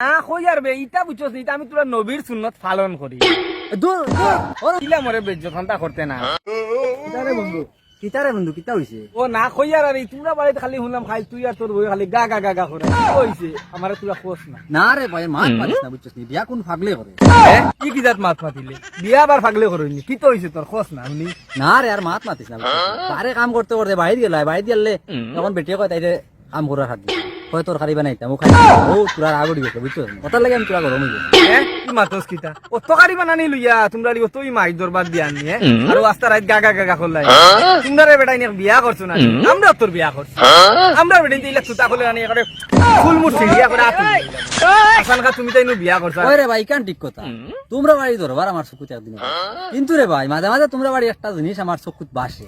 না কই আর বে ইটা বুঝছস নি, আমি তোরা নবীর সুন্নত পালন করি। দূর দূর। ওর কিলা মরে করতে না। কিতারে বন্ধু কিতারে বন্ধু কিতা হইছে ও না কই আর আর এই তোমরা বাড়িতে খালি খাই তুই আর তোর বই খালি গা গা গা গা করে। কি হইছে আমারে তোরা কোস না। না রে ভাই মাত পারিস না বুঝছস নি বিয়া কোন ফাগলে করে? কি কি জাত মাত মাতিলে বিয়া আবার ফাগলে করইনি কি তো হইছে তোর খোঁজ না শুনি। না রে আর মাত মাতিস না বারে কাম করতে করতে বাইরে গেল বাইরে গেলে তখন বেটিয়ে কয় তাই কাম করার হাত কয় তরকারি বানাইতাম, ও খাই ও তোরা আগড়ি গেছে বুঝছ? ওটার লাগে আমি তোরা গরম হয়ে? মাতস কিতা ও তো গাড়ি বানানি লইয়া তোমরা লিও তুই মাই দরবার দিয়া? আর রাত করলাই তোমরা রে বেটাই নিয়ে বিয়া করছ না আমরা তোর বিয়া করছি আমরা বেটাই দিলে তুতা করলে না করে ফুল মুঠ সিড়িয়া করে আতুল আসান কা তুমি তাই বিয়া করছ ওই ভাই কান ঠিক কথা। তোমরা বাড়ি ধরবার আমার চকুতে একদিন কিন্তু রে ভাই মাঝে মাঝে তোমরা বাড়ি একটা জিনিস আমার চকুত বাসে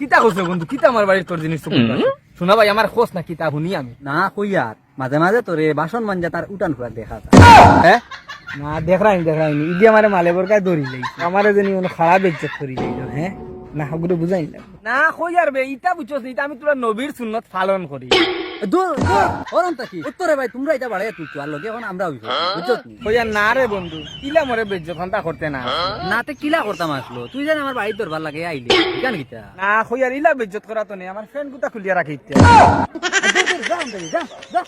কিতা করছ বন্ধু? কিতা আমার বাড়ির তোর জিনিস তো শোনা ভাই আমার খোঁজ না কিতা শুনি আমি। না কইয়ার মাঝে মাঝে তোরে বাসন মাঞ্জা তার উঠান ফুরা দেখা যায়। হ্যাঁ না দেখ রাইনি দেখ রাইনি ইদি আমারে মালে বরকায় ধরি লই আমারে জানি কোনো খারাপ ইজ্জত করি লই হ্যাঁ? না হাগুরে বুঝাই না। না কই আর বে ইটা বুঝছস ইটা আমি তোরা নবীর সুন্নত পালন করি। দূর দূর ওরম তাকি উত্তরে ভাই তোমরা এটা বাড়াই তুলছো আর লগে এখন আমরা হইব বুঝছত নি? কই আর না রে বন্ধু কিলা মরে বেজ্জতনটা করতে না নাতে কিলা করতাম আসলো? তুই জানি আমার বাড়ির দরবার লাগে আইলি কেন গিতা না কই আর ইলা বেজ্জত করা তো নেই আমার ফ্রেন্ড গুতা খুলিয়া রাখি যা যা যা